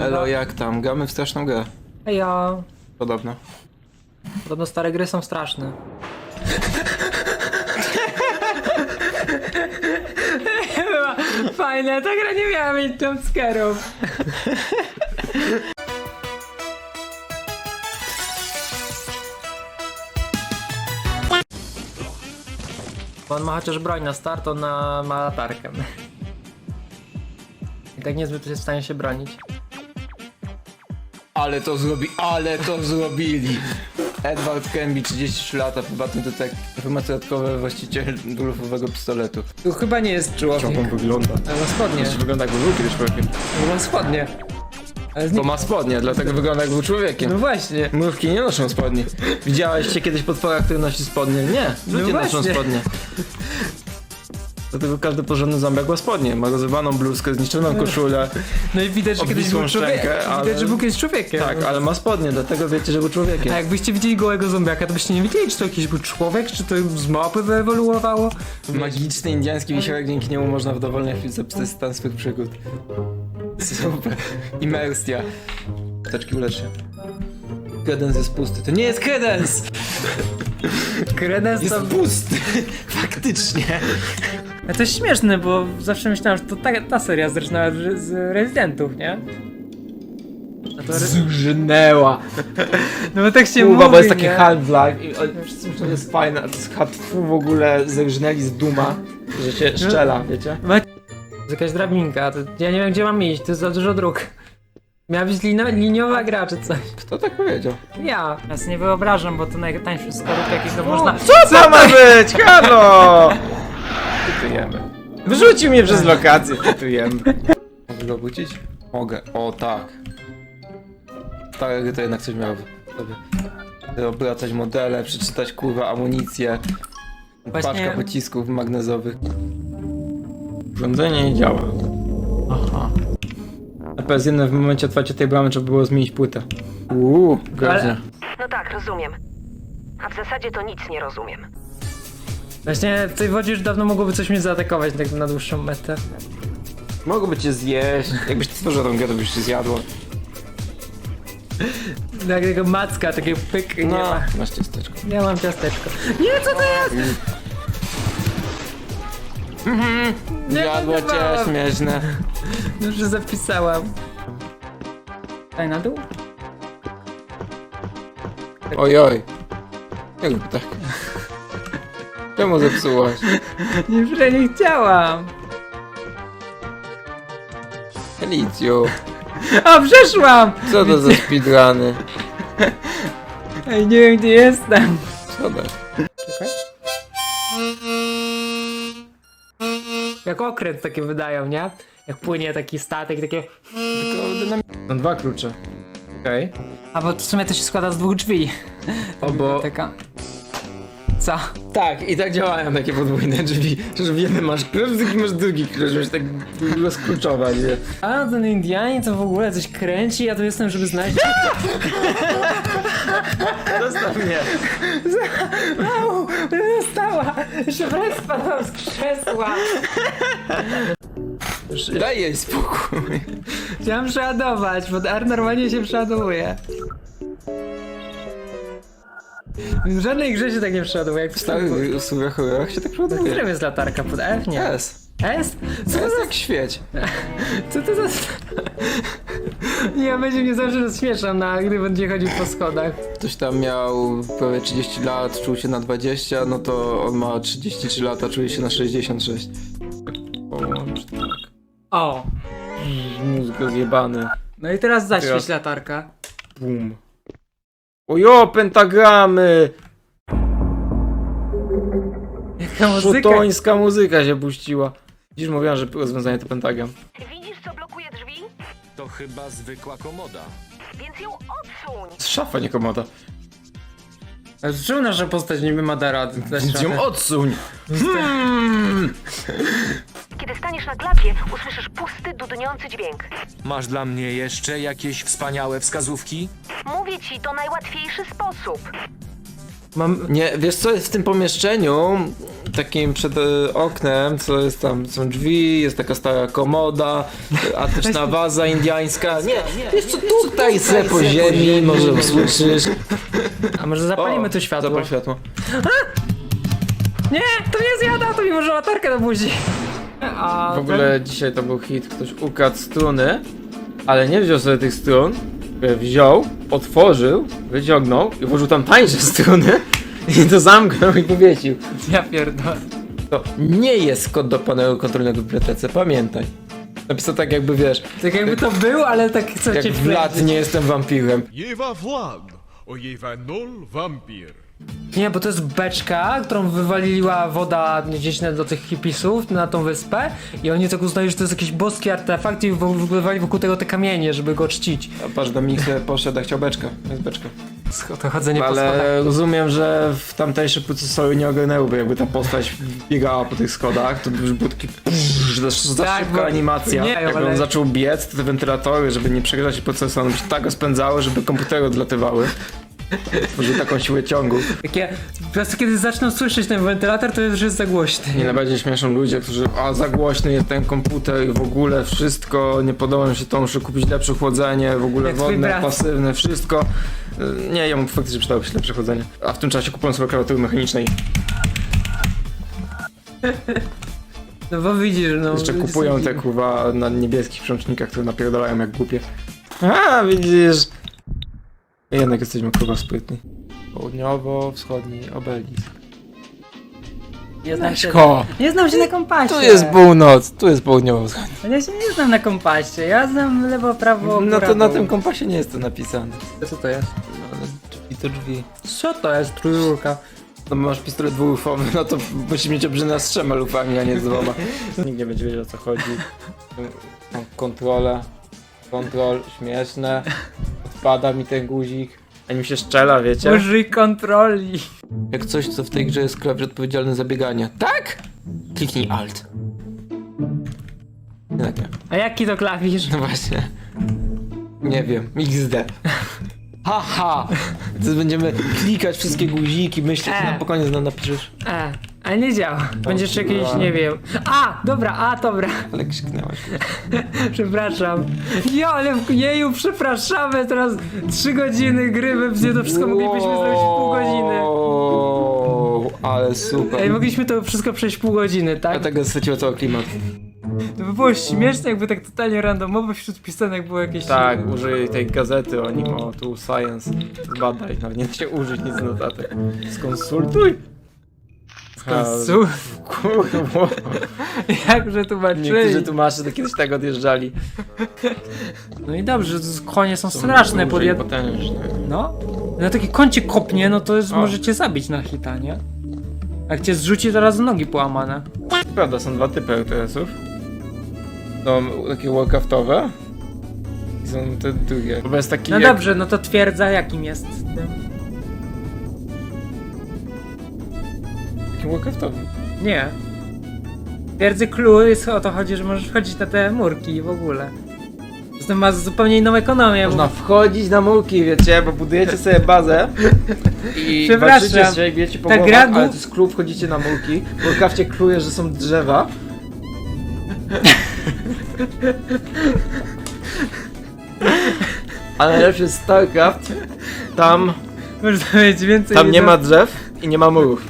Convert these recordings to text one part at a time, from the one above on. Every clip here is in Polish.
Elo, jak tam? Gramy w straszną grę. Ejo. Podobno. Podobno stare gry są straszne. Była fajna, ta gra nie miała mieć jumpscarów. Bo on ma chociaż broń na start, on na, ma latarkę. I tak niezbyt jest w stanie się bronić. Ale to zrobi, ale to zrobili! Edward Kemby, 33 lata, prywatny detektyw, informacje dodatkowe, właściciel golfowego pistoletu. Tu chyba nie jest człowiek. wygląda? Ale ma spodnie. Wygląda jakby był kiedyś człowiekiem. Ma spodnie. Ale Bo ma spodnie, dlatego wygląda jak był człowiekiem. No właśnie. Mrówki nie noszą spodni. Widziałeś się kiedyś potwora, który nosi spodnie? Nie, ludzie No noszą właśnie. spodnie. Dlatego każdy porządny zombiak ma spodnie. Ma rozrywaną bluzkę, zniszczoną koszulę. No i widać, że kiedyś był człowiekiem. ale- Widać, że był kiedyś człowiekiem. Tak, ale ma spodnie, dlatego wiecie, że był człowiekiem. A jakbyście widzieli gołego zombiaka, to byście nie wiedzieli, czy to jakiś był człowiek, czy to z małpy wyewoluowało. Magiczny indiański wisiorek, dzięki niemu można w dowolnej chwili zapisać stan swych przygód. Super. Imersja. Teczki uleczy. Kredens jest pusty. To nie jest kredens! Kredens Jest to... pusty! Faktycznie. To jest śmieszne, bo zawsze myślałem, że to ta, ta seria zaczynała z z Rezydentów, nie? A to re... Zrżnęła. No bo tak się Kuba, mówi, bo jest taki nie? Half-Life i oni wszyscy myślą, że jest fajne, a to jest hatfu w ogóle zerżnęli z duma, że się szczela, wiecie? Ma... To jest jakaś drabinka, to ja nie wiem, gdzie mam iść, to jest za dużo dróg. Miała być lino, liniowa gra, czy coś. Kto tak powiedział? Ja. Ja sobie nie wyobrażam, bo to najtańszy skorupek, jakiego można... Co to ma być? Halo! Tytujemy. Wyrzucił mnie przez lokację, tytujemy. Mogę go obudzić? Mogę. O tak. Tak, to jednak coś miało w sobie. Obracać modele, przeczytać kurwa amunicję. Właśnie- Paczka pocisków magnezowych. Urządzenie nie działa. Aha. A PS1 w momencie otwarcia tej bramy trzeba było zmienić płytę. Uuu, groźnie. No tak, rozumiem. A w zasadzie to nic nie rozumiem. Właśnie w tej wodzie już dawno mogłoby coś mnie zaatakować tak na dłuższą metę. Mogłoby cię zjeść. Jakbyś ty stworzył tą grę, to byś się zjadło. Jak tego macka, takie pyk, nie No, ma. masz ciasteczko. Ja mam ciasteczko. Nie, co to jest? Nie, Jadło nie cię, mam. śmieszne. Już zapisałam. Daj na dół? Oj, oj. Jak tak? Czemu zepsułaś? Nie, że nie chciałam. Elicju, A, przeszłam! co to za speedruny? Ej, nie wiem, gdzie jestem. Co to? Czekaj. Jak okręt takie wydają, nie? Jak płynie taki statek, takie... Są dwa klucze. Okej. A bo w sumie to się składa z dwóch drzwi. O, bo... Taka... Co? Tak, i tak działają takie podwójne drzwi, że w jednym masz klucz, w drugim masz drugi klucz, żebyś tak rozkluczować, nie? A ten Indianin to w ogóle coś kręci, ja tu jestem, żeby znaleźć... Zostaw mnie. Au! Stała! Jeszcze wręcz spadłam z krzesła! Daj jej spokój. Chciałam przeładować, bo R normalnie się przeładowuje. W żadnej grze się tak nie przeładowuje, jak w W starych usługach horrorach się tak W przewoduje. którym jest latarka? Pod F? Nie. Jest. S? Co To za... jak świeć. Co to za... Nie, będzie mnie zawsze rozśmieszał na gdy będzie chodził po schodach. Ktoś tam miał prawie 30 lat, czuł się na 20, no to on ma 33 lata, czuje się na 66. Połącz tak. O! Mózg rozjebany. No i teraz zaświeć Teraz- latarka. Bum. Ojo, pentagramy! Jaka muzyka? Szotońska muzyka się puściła. Dziś mówiłem, że rozwiązanie to pentagram. Widzisz, co blokuje drzwi? To chyba zwykła komoda. Więc ją odsuń. Z szafa, nie komoda. Czemu nasza postać niby ma da radę? Więc ją odsuń! Hmm. Kiedy staniesz na klapie, usłyszysz pusty, dudniący dźwięk. Masz dla mnie jeszcze jakieś wspaniałe wskazówki? Mówię ci, to najłatwiejszy sposób. Mam... Nie, wiesz co jest w tym pomieszczeniu? Takim przed e, oknem, co jest tam, są drzwi, jest taka stara komoda, antyczna waza indiańska. Nie, jest tutaj se po ziemi, może usłyszysz. A może zapalimy O, to światło? Zapal światło. Nie, to nie zjada, to mi może latarkę do buzi. A W ogóle dzisiaj to był hit, ktoś ukradł struny, ale nie wziął sobie tych strun, tylko wziął, otworzył, wyciągnął i włożył tam tańsze struny i to zamknął i powiesił. Ja pierdolę. To nie jest kod do panelu kontrolnego w bibliotece, pamiętaj. Napisał tak jakby wiesz, Tak jakby to był, ale tak chcę jak cię Vlad nie jestem wampirem. Jewa Vlad, o Jewa Nol Vampir. Nie, bo to jest beczka, którą wywaliła woda gdzieś na- do tych hipisów na tą wyspę i oni tak uznali, że to jest jakiś boski artefakt i wywali wokół tego te kamienie, żeby go czcić. A patrz, sobie poszedł, a chciał beczka. Jest beczka. To chodzenie po schodach. Ale rozumiem, że w tamtejsze procesory nie ogarnęłyby, jakby ta postać biegała po tych schodach, to już był taki za, za Tak, szybka bo- animacja. nie, Jak ale- on zaczął biec, to te wentylatory, żeby nie przegrać procesorom, się tak rozpędzały, żeby komputery odlatywały. Tworzył taką siłę ciągu. Takie, po prostu kiedy zaczną słyszeć ten wentylator, to już jest za głośny. Nie najbardziej śmieszą ludzie, którzy a za głośny jest ten komputer i w ogóle wszystko, nie podoba mi się to, muszę kupić lepsze chłodzenie, w ogóle Jak twój wodne, brat. pasywne, wszystko. Y, Nie, jemu faktycznie przydałoby się lepsze chłodzenie. A w tym czasie kupują sobie klawiatury mechanicznej. No bo widzisz, no. Jeszcze kupują te kurwa na niebieskich przełącznikach, które napierdalają jak głupie. A, widzisz. Jednak jesteśmy kurwa sprytni. Południowo-wschodni obelisk. Nie znam się, Leszko! nie znam się na kompasie. Tu jest północ, tu jest południowo-wschodni. Ja się nie znam na kompasie, ja znam lewo, prawo, No góra, to na dół. tym kompasie nie jest to napisane. Co to jest? No, ale drzwi to drzwi. Co to jest trójka? No masz pistolet dwulufowy, no to musisz mieć obrzynę z trzema lufami, a nie z dwoma. Nikt nie będzie wiedział o co chodzi. Mam kontrolę. Kontrol, śmieszne. Odpada mi ten guzik. A nim się szczela, wiecie? Użyj kontroli. Jak coś, co w tej grze jest klawisz odpowiedzialny za bieganie. Tak? Kliknij Alt. Jednak nie. A jaki to klawisz? No właśnie. Nie wiem. XD. Haha! Teraz będziemy klikać wszystkie guziki, myśleć, E. na spokojnie na napiszesz. E, a nie działa. Będziesz jakiś, nie wiem. A, dobra, a, dobra. Ale krzyknęłaś. Przepraszam. Jo, ale w jeju, przepraszamy, teraz trzy godziny gry, my gdzie to wszystko moglibyśmy zrobić w pół godziny. Wow, ale super. Ej, mogliśmy to wszystko przejść w pół godziny, tak? Dlatego straciło cały klimat. To by było śmieszne, jakby tak totalnie randomowo wśród pisanek było jakieś... Tak, użyj tej gazety o nim, o tu Science. Zbadaj, nawet nie da się użyć nic z notatek. Skonsultuj. Konsu... Kurwa. Jakże Niektórzy tłumaczyli. tłumacze to kiedyś tak odjeżdżali. No i dobrze, konie są straszne, Użyj podjad... potężne. No. Na taki kącie kopnie, no to jest, O. możecie zabić na hita, nie? Jak cię zrzuci, to raz nogi połamane. Prawda, są dwa typy RTS-ów. Są takie walkaftowe. I są te drugie. Bo jest taki No jak... dobrze, no to twierdza jakim jest tym. Walkaftowy. Nie. Twierdzy clue jest o to chodzi, że możesz wchodzić na te murki i w ogóle. Zresztą ma zupełnie inną ekonomię. Można wchodzić na murki, wiecie, bo budujecie sobie bazę i Przepraszam. się i bijecie po Ta głowach, gra ale to jest klub, wchodzicie na murki. W Warcrafcie kluje, że są drzewa. Ale najlepszy jest StarCraft. Tam, Można mieć więcej. tam nie ma drzew i nie ma murów.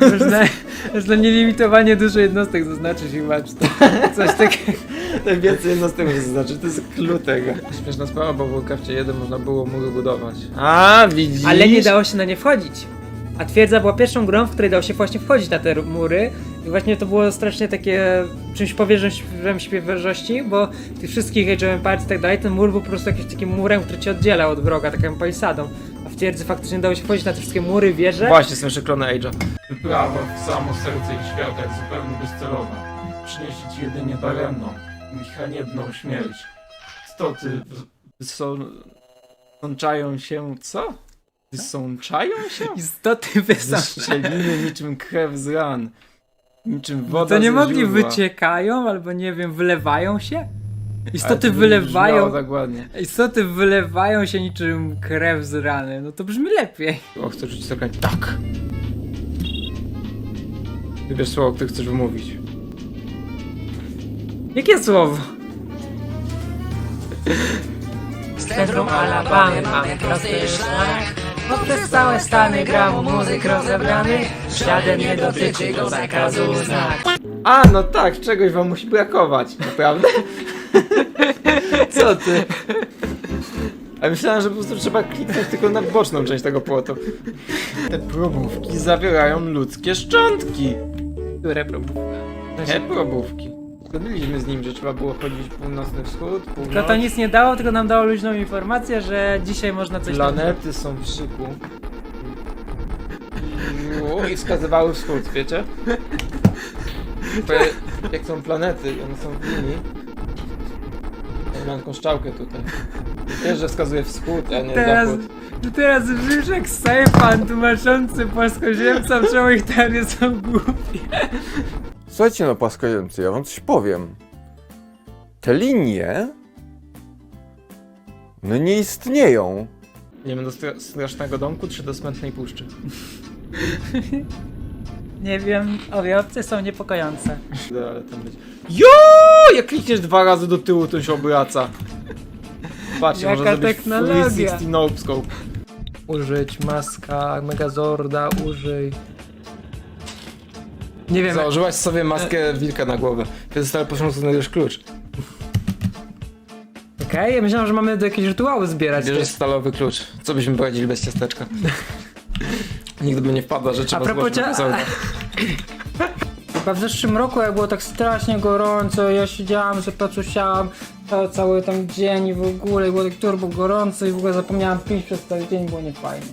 Można, można nielimitowanie dużo jednostek zaznaczyć chyba, czy to, coś takiego. Tak więcej jednostek muszę zaznaczyć, to jest clue tego. Śmieszna sprawa, bo w Warcrafcie 1 można było mury budować. A, widzisz? Ale nie dało się na nie wchodzić. A twierdza była pierwszą grą, w której dało się właśnie wchodzić na te mury. I właśnie to było strasznie takie czymś powierzchowym świeżości, bo tych wszystkich Age of Empires i tak dalej, ten mur był po prostu jakimś takim murem, który cię oddziela od wroga, taką palisadą. W twierdzy faktycznie dało się wchodzić na te wszystkie mury, wieże. Właśnie, są jeszcze klony Age'a. Wyprawa w samo serce ich świata jest zupełnie bezcelowa. Przyniesie ci jedynie daremną i haniebną śmierć. Stoty Są... Sączają się... co? Sączają się? Istoty Ze szczeliny niczym krew z ran. Niczym woda To nie ze mogli źródła. wyciekają, albo nie wiem, wylewają się? Istoty wylewają. Istoty wylewają się niczym krew z rany. No to brzmi lepiej. O, chcę rzucić zaklęcie. Tak! Wybierz słowo, które chcesz wymówić. Jakie słowo? Z centrum Alabamy mamy prosty szlak Poprzez całe Stany grał muzyk rozebrany Żaden nie dotyczy go zakazu znak A, no tak, czegoś wam musi brakować, naprawdę? Co ty? A myślałem, że po prostu trzeba kliknąć tylko na boczną część tego płotu. Te probówki zawierają ludzkie szczątki. Które próbuje? Te probówki. Zgodiliśmy z nim, że trzeba było chodzić północny wschód, północ. Tylko to nic nie dało, tylko nam dało luźną informację, że dzisiaj można coś tam... Planety są w szyku. I- I wskazywały wschód, wiecie? Jak są planety, one są w linii. Mam taką szczałkę tutaj. Wiesz, że wskazuje wschód, a nie Teraz, zachód. teraz brzmisz jak Sejfan tłumaczący płaskoziemcom, czemu ich teorie są głupie. Słuchajcie no płaskoziemcy, ja wam coś powiem. Te linie... No nie istnieją. Idziemy do stra- strasznego domku, czy do smętnej puszczy? Nie wiem, obie opcje są niepokojące. No, ale tam być. Jo! Jak klikniesz dwa razy do tyłu, to się obraca. Patrzcie, Jaka można zrobić technologia. 360 no scope. Użyć maska, Megazorda, użyj. Nie wiem, Założyłaś sobie maskę wilka na głowę. Kiedy zostało poszło, znajdziesz klucz. okej, ja myślałem, że mamy do jakiegoś rytuału zbierać. Bierzesz stalowy klucz. Co byśmy poradzili bez ciasteczka? Nigdy by nie wpadła, że trzeba propos złożyć cia-. Chyba w zeszłym roku, jak było tak strasznie gorąco, ja siedziałam, że patrzyłam cały tam dzień i w ogóle i było tak turbo gorąco i w ogóle zapomniałam pić przez cały dzień, było niefajnie.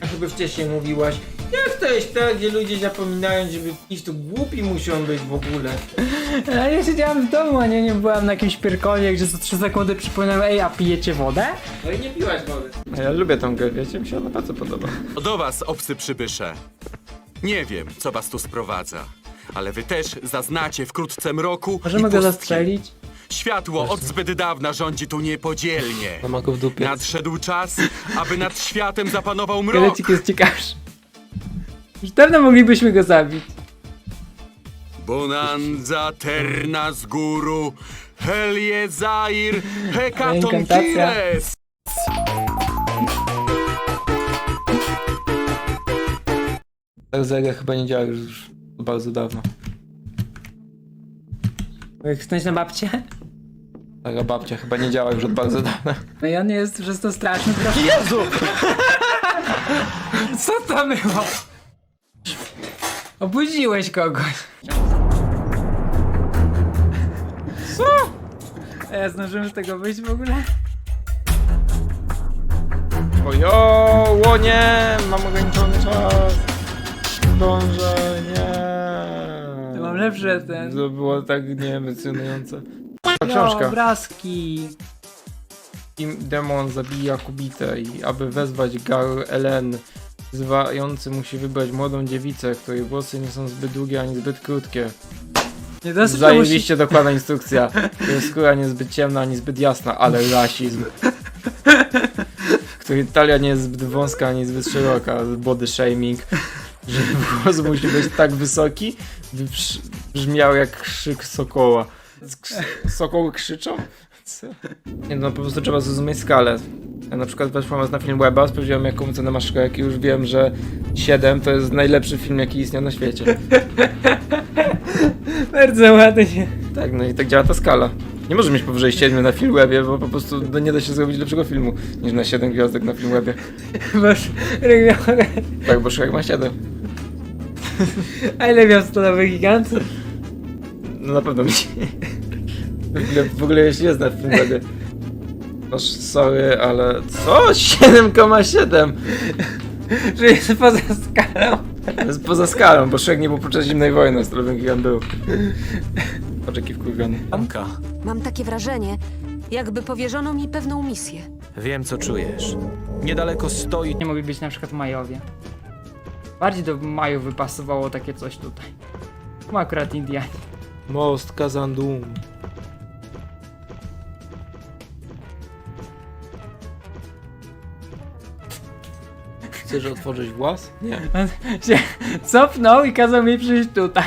A chyba wcześniej mówiłaś, jak to jest tak, gdzie ludzie zapominają, żeby pić, to głupi muszą być w ogóle. A ja siedziałam w domu, a nie, nie byłam na jakimś pierkonie, gdzie za 3 sekundy przypomniałem, ej, a pijecie wodę? No i nie piłaś wody. Ja lubię tą grę, wiecie, mi się ona bardzo podoba. Do was, obcy przybysze. Nie wiem, co was tu sprowadza, ale wy też zaznacie wkrótce mroku Możemy i go pustki. zastrzelić? Światło od zbyt dawna rządzi tu niepodzielnie. Ma go w dupie. Nadszedł czas, aby nad światem zapanował mrok. Kielecik jest ciekawszy. Już dawno moglibyśmy go zabić. Bonanza terna z góru, Helie Zair, Hekaton Inkantacja. Kires. Tak Zega chyba nie działa już bardzo dawno. Chcesz na babcię? Taka babcia chyba nie działa już od bardzo dawna. No i on jest przez to straszny trochę. Jezu! Co to było? Obudziłeś kogoś. Co? A ja zdążyłem z tego wyjść w ogóle? Ojo, łonie, mam ograniczony czas. Dążę, nie. To mam lepsze ten. To było tak nieemocjonujące. Ta Jo, książka. obrazki. I demon zabija Kubitę i aby wezwać Gar Elen, wzywający musi wybrać młodą dziewicę, której włosy nie są zbyt długie ani zbyt krótkie. Nie musi... Zajebiście dokładna instrukcja. Której skóra nie jest zbyt ciemna ani zbyt jasna, ale rasizm. Której talia nie jest zbyt wąska ani zbyt szeroka, body shaming. Że głos musi być tak wysoki, by brzmiał jak krzyk sokoła. Sk- Sokoły krzyczą? Co? Nie no, po prostu trzeba zrozumieć skalę. Ja na przykład weszłam na film Weba, sprawdziłem jaką cenę ma Shrek i już wiem, że 7 to jest najlepszy film jaki istniał na świecie. Bardzo ładnie. Tak, no i tak działa ta skala. Nie może mieć powyżej 7 na Filmwebie, bo po prostu no, nie da się zrobić lepszego filmu niż na 7 gwiazdek na Filmwebie. Masz region. Tak, bo Shrek ma 7. A ile miał stanowy gigant? No na pewno mi się... W ogóle, w ogóle jeśli jest na Filmwebie. No sorry, ale... Co? 7,7! Że jest poza skalą. To jest poza skalą, bo Shrek nie był podczas zimnej wojny, Stalowy Gigant był. Patrz jaki wkurwiony. Anka, Mam takie wrażenie, jakby powierzono mi pewną misję. wiem co czujesz. Niedaleko stoi Nie mogli być na przykład Majowie. Bardziej do Maju wypasowało takie coś tutaj. Ma akurat Indianie. Most Kazandum. Chcesz otworzyć włas? Nie. On się cofnął i kazał mi przyjść tutaj.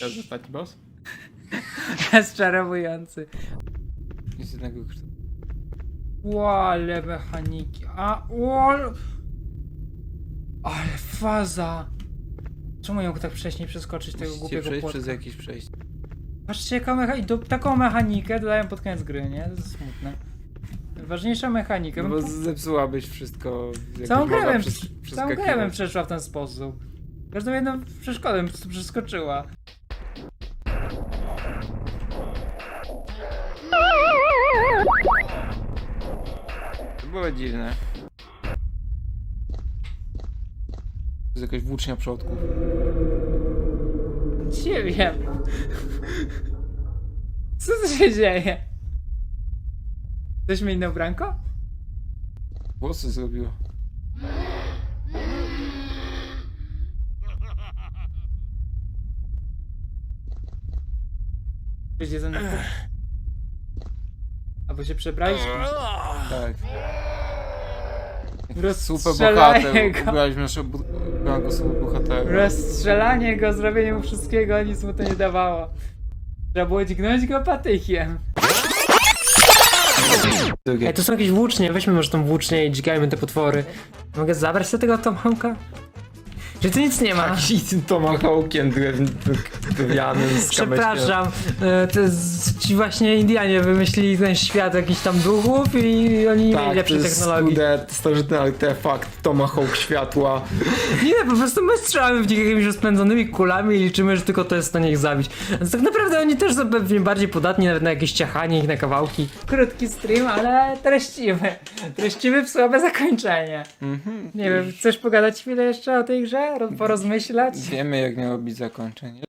To jest ostatni boss? Jest jednego kształtu. Ło, ale mechaniki. A, ło, ale- ale faza. Czemu ją tak wcześniej przeskoczyć tego Musicie głupiego przejść płotka? przez jakieś przejście. Patrzcie jaka mechanika, do, taką mechanikę dodają pod koniec gry, nie? To jest smutne. Ważniejsza mechanika. No bo zepsułabyś wszystko. jak Całą już mogła grę bym, przes- całą przeskakiwać. grę bym przeszła w ten sposób. Każdą jedną przeszkodę bym po prostu przeskoczyła. To było dziwne. To jest jakaś włócznia przodków. Nie wiem. Co tu się dzieje? Ktoś mi inne ubranko? Włosy zrobiło. Przyjdzie ze mną. Albo się przebraliśmy. Tak. Super Rozstrzelanie bohater. go. Bu- bohatera. Rozstrzelanie go, zrobienie mu wszystkiego, nic mu to nie dawało. Trzeba było dźgnąć go patykiem. Ej, tu są jakieś włócznie, weźmy może tą włócznię i dźgajmy te potwory. Mogę zabrać sobie tego Tomahawka? Że tu nic nie ma. I tym tomahawkiem drew- drewnianym z Przepraszam, e, to jest, ci właśnie Indianie wymyślili ten świat jakichś tam duchów i oni nie mieli Tak, to lepszej jest technologii. starożytny artefakt, tomahawk światła. Nie, po prostu my strzelamy w nich jakimiś rozpędzonymi kulami i liczymy, że tylko to jest w stanie ich zabić. Więc tak naprawdę oni też są pewnie bardziej podatni nawet na jakieś ciachanie ich na kawałki. Krótki stream, ale treściwy. Treściwy w słabe zakończenie. Nie wiem, chcesz pogadać chwilę jeszcze o tej grze? Ro- Porozmyślać? Wiemy jak miało być zakończenie.